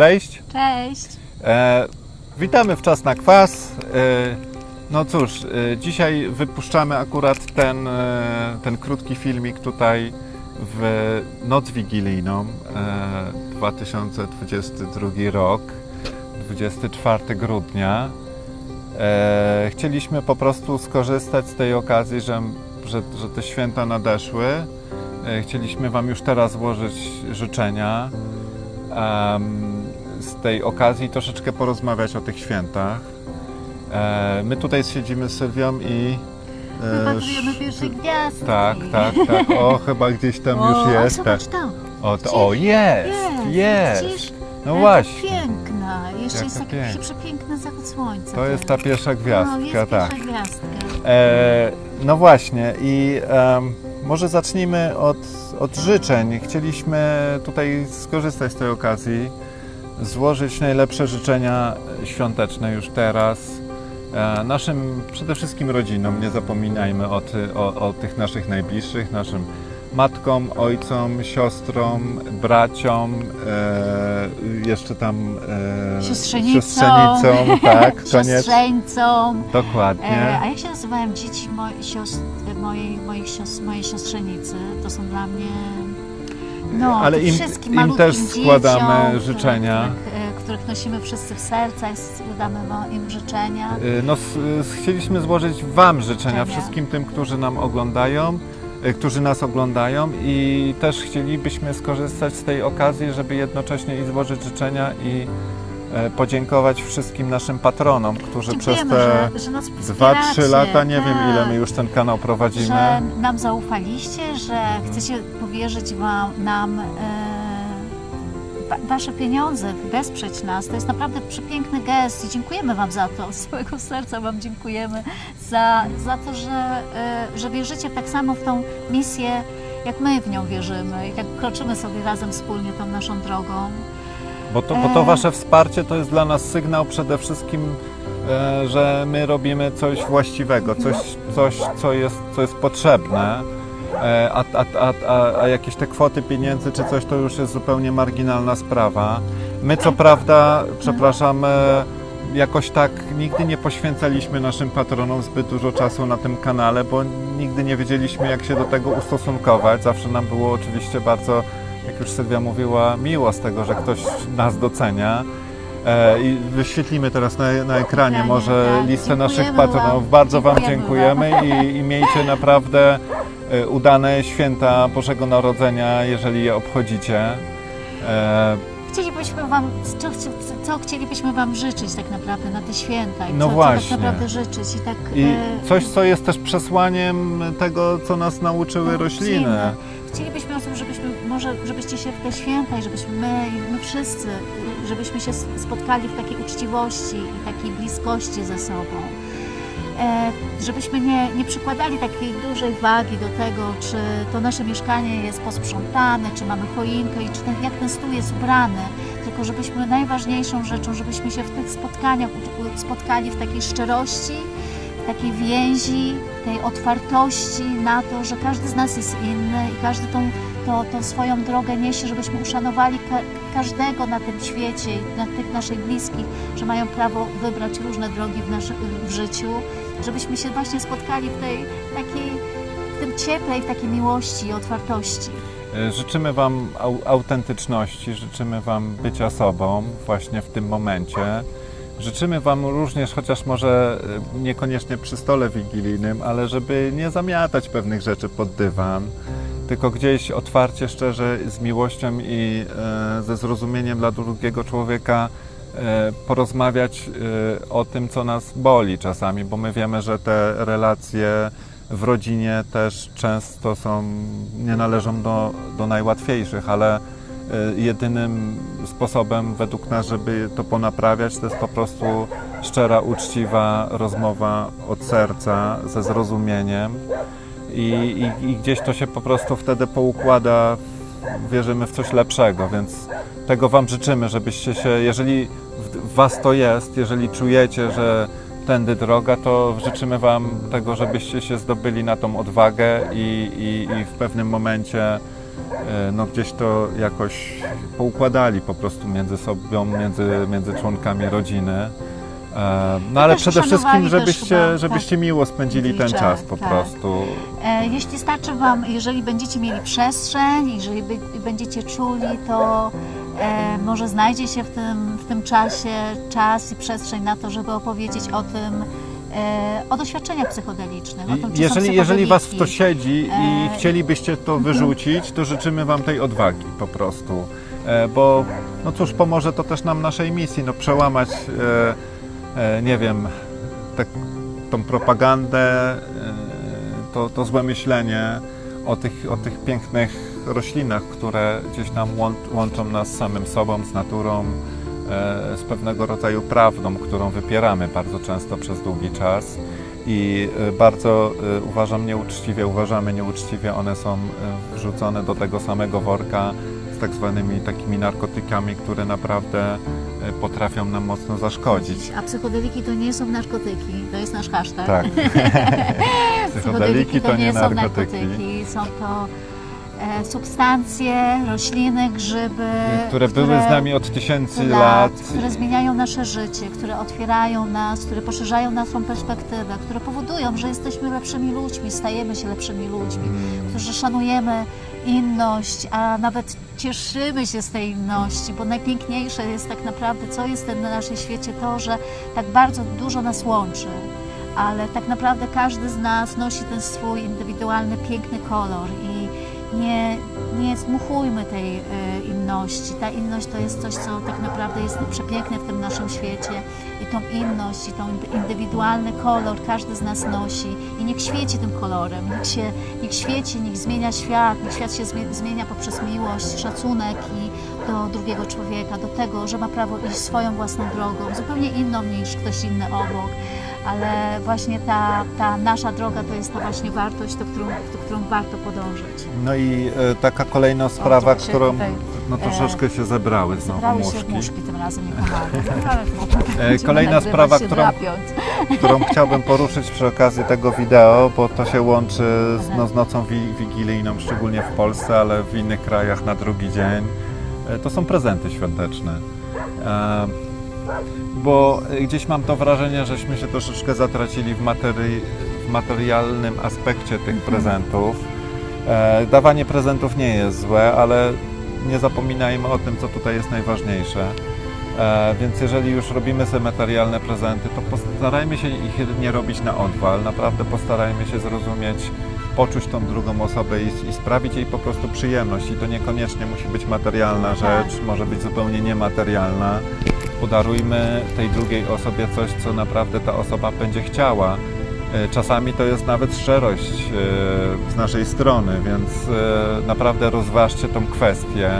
Cześć! Cześć! E, witamy w Czas na Kwas. E, no cóż, e, dzisiaj wypuszczamy akurat ten, e, ten krótki filmik tutaj w noc wigilijną e, 2022 rok, 24 grudnia. E, chcieliśmy po prostu skorzystać z tej okazji, że, że, że te święta nadeszły. E, chcieliśmy Wam już teraz złożyć życzenia. Em, z tej okazji troszeczkę porozmawiać o tych świętach. E, my tutaj siedzimy z Sylwią i. e, Wypatrujemy sz- pierwszej gwiazdki. Tak, tak, tak. O, chyba gdzieś tam O, już jest. Tak. Zobacz tam. O, to, o jest, jest. Widzisz? No właśnie. Piękna. Jeszcze Jaka jest taki piękna. przepiękny zachód słońca. To jest ta teraz. pierwsza no, gwiazdka, jest tak. pierwsza gwiazdka. E, no właśnie i może zacznijmy od, od życzeń. Chcieliśmy tutaj skorzystać z tej okazji, złożyć najlepsze życzenia świąteczne już teraz. E, naszym przede wszystkim rodzinom, nie zapominajmy o, ty, o, o tych naszych najbliższych, naszym matkom, ojcom, siostrom, braciom, e, jeszcze tam e, Siostrzenicą. siostrzenicą, tak, koniec. Siostrzeńcą. Dokładnie. E, a jak się nazywają dzieci mo- siostr, mojej, moich siostr, mojej siostrzenicy? To są dla mnie... No, Ale im- wszystkim im też składamy dzieciom, życzenia. Których, których nosimy wszyscy w sercach, składamy im życzenia. Y, No, s- chcieliśmy złożyć Wam życzenia, wszystkim tym, którzy nam oglądają, y, którzy nas oglądają i też chcielibyśmy skorzystać z tej okazji, żeby jednocześnie i złożyć życzenia i podziękować wszystkim naszym patronom, którzy przez te że, że nas 2-3 wspieracie, lata, nie wiem tak. ile my już ten kanał prowadzimy. że nam zaufaliście, że chcecie powierzyć wam, nam e, wa- wasze pieniądze, wesprzeć nas. To jest naprawdę przepiękny gest i dziękujemy wam za to. Z całego serca wam dziękujemy za, za to, że, e, że wierzycie tak samo w tą misję, jak my w nią wierzymy jak kroczymy sobie razem wspólnie tą naszą drogą. Bo to, bo to E. Wasze wsparcie to jest dla nas sygnał przede wszystkim, e, że my robimy coś właściwego, coś, coś co, jest, co jest potrzebne. E, A, a, a, a, a jakieś te kwoty pieniędzy czy coś to już jest zupełnie marginalna sprawa. My co prawda, przepraszam, e, jakoś tak nigdy nie poświęcaliśmy naszym patronom zbyt dużo czasu na tym kanale, bo nigdy nie wiedzieliśmy jak się do tego ustosunkować. Zawsze nam było oczywiście bardzo jak już Sylwia mówiła, miło z tego, że ktoś nas docenia. E, I wyświetlimy teraz na, na ekranie Ekranie, może tak. listę naszych patronów. wam. Bardzo Wam Dziękujemy dziękujemy i, i miejcie naprawdę e, udane święta Bożego Narodzenia, jeżeli je obchodzicie. E, Chcielibyśmy wam, co, chci- co chcielibyśmy wam życzyć tak naprawdę na te święta i No co, co właśnie. tak naprawdę życzyć i tak I e, coś, co jest też przesłaniem tego, co nas nauczyły No, rośliny. Chcielibyśmy o tym, żebyśmy, może żebyście się w te święta i żebyśmy my my wszyscy, żebyśmy się spotkali w takiej uczciwości i takiej bliskości ze sobą. E, żebyśmy nie, nie przykładali takiej dużej wagi do tego, czy to nasze mieszkanie jest posprzątane, czy mamy choinkę i czy ten, jak ten stół jest ubrany, tylko żebyśmy najważniejszą rzeczą, żebyśmy się w tych spotkaniach spotkali w takiej szczerości, takiej więzi, tej otwartości na to, że każdy z nas jest inny i każdy tą, to, tą swoją drogę niesie, żebyśmy uszanowali ka każdego na tym świecie na tych naszych bliskich, że mają prawo wybrać różne drogi w, w życiu, żebyśmy się właśnie spotkali w tej takiej, w tym cieple w takiej miłości i otwartości. E, Życzymy Wam au- autentyczności, życzymy Wam bycia sobą właśnie w tym momencie. Życzymy Wam również, chociaż może e, niekoniecznie przy stole wigilijnym, ale żeby nie zamiatać pewnych rzeczy pod dywan, tylko gdzieś otwarcie, szczerze, z miłością i e, ze zrozumieniem dla drugiego człowieka e, porozmawiać o tym, co nas boli czasami, bo my wiemy, że te relacje w rodzinie też często są, nie należą do, do najłatwiejszych, ale jedynym sposobem według nas, żeby to ponaprawiać, to jest po prostu szczera, uczciwa rozmowa od serca, ze zrozumieniem. I, i, i gdzieś to się po prostu wtedy poukłada, wierzymy w coś lepszego, więc tego Wam życzymy, żebyście się, jeżeli w, Was to jest, jeżeli czujecie, że tędy droga, to życzymy Wam tego, żebyście się zdobyli na tą odwagę i, i, i w pewnym momencie no gdzieś to jakoś poukładali po prostu między sobą, między, między członkami rodziny. E, No ale też przede wszystkim, żebyście, chyba, żebyście miło spędzili ten czas po tak. prostu. E, Jeśli starczy Wam, jeżeli będziecie mieli przestrzeń, jeżeli będziecie czuli, to e, może znajdzie się w tym, w tym czasie czas i przestrzeń na to, żeby opowiedzieć o tym, e, o doświadczeniach psychodelicznych, o tym, Jeżeli, jeżeli Was w to siedzi i E, chcielibyście to wyrzucić, to życzymy Wam tej odwagi po prostu. E, Bo, no cóż, pomoże to też nam naszej misji, no przełamać, e, e, nie wiem, tak, tą propagandę, e, to, to złe myślenie o tych, o tych pięknych roślinach, które gdzieś nam łąc, łączą nas z samym sobą, z naturą, e, z pewnego rodzaju prawdą, którą wypieramy bardzo często przez długi czas. I e, bardzo e, uważam nieuczciwie, uważamy nieuczciwie, one są e, wrzucone do tego samego worka z tak zwanymi takimi narkotykami, które naprawdę e, potrafią nam mocno zaszkodzić. A psychodeliki to nie są narkotyki, to jest nasz hashtag. Tak. Psychodeliki to nie są narkotyki. narkotyki, są to e, substancje, rośliny, grzyby, które były z nami od tysięcy lat, lat. które zmieniają nasze życie, które otwierają nas, które poszerzają naszą perspektywę, które powodują, że jesteśmy lepszymi ludźmi, stajemy się lepszymi ludźmi, Mm. którzy szanujemy inność, a nawet cieszymy się z tej inności, bo najpiękniejsze jest tak naprawdę, co jest na naszym świecie, to, że tak bardzo dużo nas łączy. Ale tak naprawdę każdy z nas nosi ten swój indywidualny, piękny kolor i nie, nie zmuchujmy tej e, inności. Ta inność to jest coś, co tak naprawdę jest przepiękne w tym naszym świecie. I tą inność, i tą indywidualny kolor każdy z nas nosi. I niech świeci tym kolorem, niech się, niech świeci, niech zmienia świat, niech świat się zmie- zmienia poprzez miłość, szacunek i do drugiego człowieka, do tego, że ma prawo iść swoją własną drogą, zupełnie inną niż ktoś inny obok, ale właśnie ta, ta nasza droga to jest ta właśnie wartość, do którą, do którą warto podążyć. No i e, taka kolejna sprawa, się którą tutaj, no, troszeczkę się zebrały znowu Zebrały się muszki, muszki tym razem, nie pomagam. Ale to E, kolejna sprawa, którą- którą chciałbym poruszyć przy okazji tego wideo, bo to się łączy z, no, z nocą wi- wigilijną, szczególnie w Polsce, ale w innych krajach na drugi dzień. E, To są prezenty świąteczne. E, Bo e, gdzieś mam to wrażenie, żeśmy się troszeczkę zatracili w, materi- w materialnym aspekcie tych prezentów. E, Dawanie prezentów nie jest złe, ale nie zapominajmy o tym, co tutaj jest najważniejsze. E, więc jeżeli już robimy sobie materialne prezenty, to postarajmy się ich nie robić na odwal. Naprawdę postarajmy się zrozumieć, poczuć tą drugą osobę i, i sprawić jej po prostu przyjemność. I to niekoniecznie musi być materialna Tak. rzecz, może być zupełnie niematerialna. Podarujmy tej drugiej osobie coś, co naprawdę ta osoba będzie chciała. E, Czasami to jest nawet szczerość e, z naszej strony, więc e, naprawdę rozważcie tą kwestię.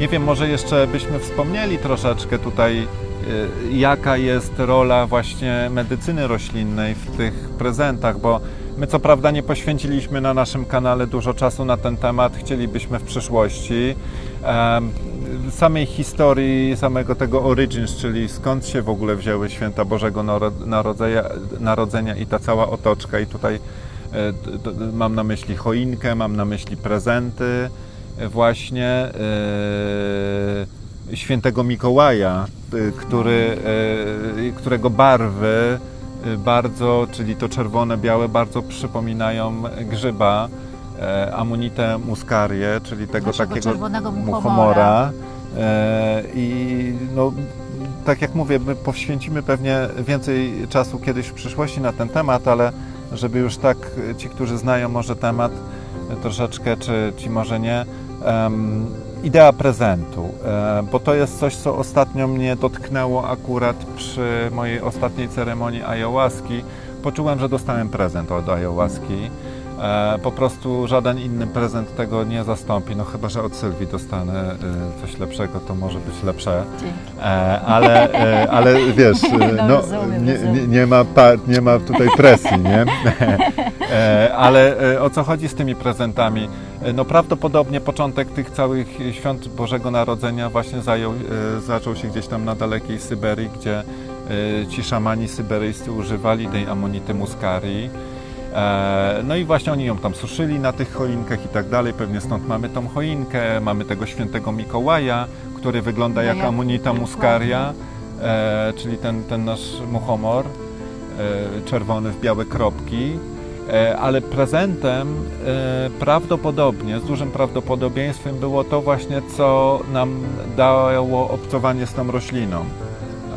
Nie wiem, może jeszcze byśmy wspomnieli troszeczkę tutaj, jaka jest rola właśnie medycyny roślinnej w tych prezentach, bo my co prawda nie poświęciliśmy na naszym kanale dużo czasu na ten temat, chcielibyśmy w przyszłości. Samej historii, samego tego origins, czyli skąd się w ogóle wzięły święta Bożego Naro- Narodzenia, Narodzenia i ta cała otoczka i tutaj e, mam na myśli choinkę, mam na myśli prezenty, właśnie e, świętego Mikołaja, e, który, e, którego barwy e, bardzo, czyli to czerwone, białe, bardzo przypominają grzyba e, muscarie, czyli tego Naszego takiego czerwonego muchomora. E, I no, tak jak mówię, my poświęcimy pewnie więcej czasu kiedyś w przyszłości na ten temat, ale żeby już tak e, ci, którzy znają może temat e, troszeczkę, czy ci może nie, idea prezentu, e, bo to jest coś, co ostatnio mnie dotknęło akurat przy mojej ostatniej ceremonii ayahuaski. Poczułem, że dostałem prezent od ayahuaski. E, po prostu żaden inny prezent tego nie zastąpi, no chyba, że od Sylwii dostanę e, coś lepszego, to może być lepsze. E, ale, e, ale wiesz, e, No, no, rozumiem, nie, rozumiem. nie, nie, ma pa, nie ma tutaj presji, nie? E, ale e, o co chodzi z tymi prezentami? E, No prawdopodobnie początek tych całych świąt Bożego Narodzenia właśnie zajął, e, zaczął się gdzieś tam na dalekiej Syberii, gdzie e, ci szamani syberyjscy używali tej amonity muscarii. E, No i właśnie oni ją tam suszyli na tych choinkach i tak dalej. Pewnie stąd mamy tą choinkę, mamy tego świętego Mikołaja, który wygląda No jak Amunita muscaria, e, czyli ten, ten nasz muchomor, e, czerwony w białe kropki. Ale prezentem prawdopodobnie, z dużym prawdopodobieństwem było to właśnie, co nam dało obcowanie z tą rośliną.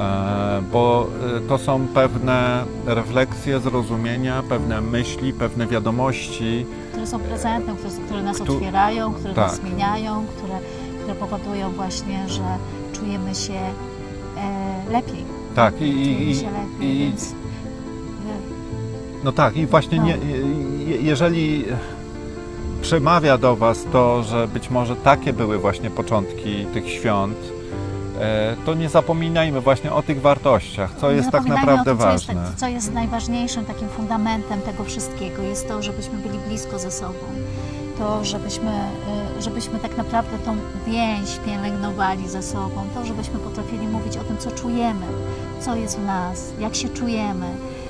E, Bo e, to są pewne refleksje, zrozumienia, pewne myśli, pewne wiadomości. które są prezentem, które, które nas Któ- otwierają, które nas tak. zmieniają, które, które powodują właśnie, że czujemy się e, lepiej. Tak, i, i, Czujemy i, się lepiej, i więc e, no tak, i właśnie No. nie, je- jeżeli przemawia do Was to, że być może takie były właśnie początki tych świąt, to nie zapominajmy właśnie o tych wartościach, co jest tak naprawdę tym, co jest, ważne. co jest najważniejszym takim fundamentem tego wszystkiego, jest to, żebyśmy byli blisko ze sobą. To, żebyśmy, e, żebyśmy tak naprawdę tą więź pielęgnowali ze sobą, to, żebyśmy potrafili mówić o tym, co czujemy, co jest w nas, jak się czujemy,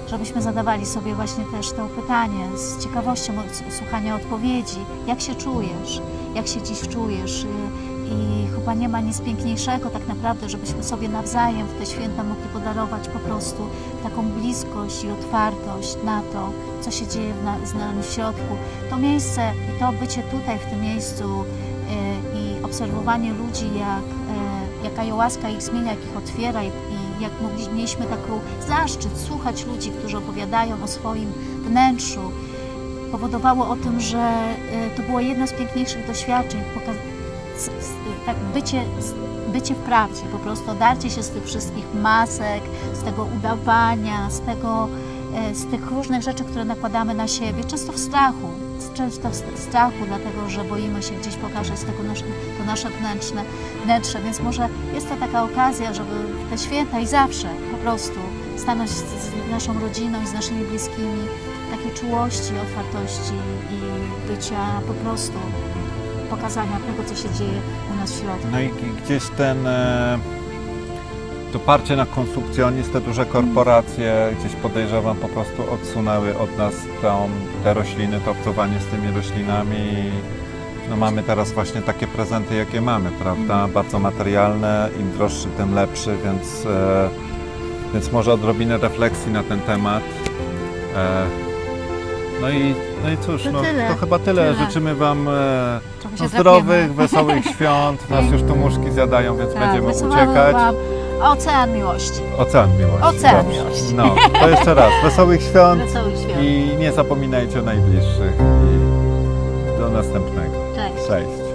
żebyśmy zadawali sobie właśnie też to pytanie z ciekawością słuchania odpowiedzi, jak się czujesz, jak się dziś czujesz. I chyba nie ma nic piękniejszego tak naprawdę, żebyśmy sobie nawzajem w te święta mogli podarować po prostu taką bliskość i otwartość na to, co się dzieje w na, z nami w środku. To miejsce i to bycie tutaj w tym miejscu y, i obserwowanie ludzi, jak, y, jak ayahuasca ich zmienia, jak ich otwiera i, jak mieliśmy taką zaszczyt słuchać ludzi, którzy opowiadają o swoim wnętrzu, powodowało o tym, że y, to było jedno z piękniejszych doświadczeń, tak bycie, bycie w prawdzie, po prostu odarcie się z tych wszystkich masek, z tego udawania, z tego, e, z tych różnych rzeczy, które nakładamy na siebie, często w strachu, często w st- strachu, dlatego że boimy się gdzieś pokazać tego nasze, to nasze wnętrzne, wnętrze, więc może jest to taka okazja, żeby te święta i zawsze po prostu stanąć z, z naszą rodziną i z naszymi bliskimi takiej czułości, otwartości i bycia po prostu pokazania tego, co się dzieje u nas w środku. No i gdzieś ten e, to parcie na konsumpcjonizm, te duże korporacje gdzieś podejrzewam po prostu odsunęły od nas tą, te rośliny, to obcowanie z tymi roślinami. No mamy teraz właśnie takie prezenty, jakie mamy, prawda? Bardzo materialne, im droższy, tym lepszy, więc, e, więc może odrobinę refleksji na ten temat. No i, no i cóż, To no, tyle, to chyba tyle. tyle. Życzymy Wam e, no, zdrowych, wesołych świąt. Nas już tu muszki zjadają, więc Tak, będziemy uciekać. Wam ocean miłości. Ocean miłości. Ocean Dobrze. miłości. No, to jeszcze raz. Wesołych świąt Wesołych świąt. i nie zapominajcie o najbliższych. I do następnego. Cześć. Cześć.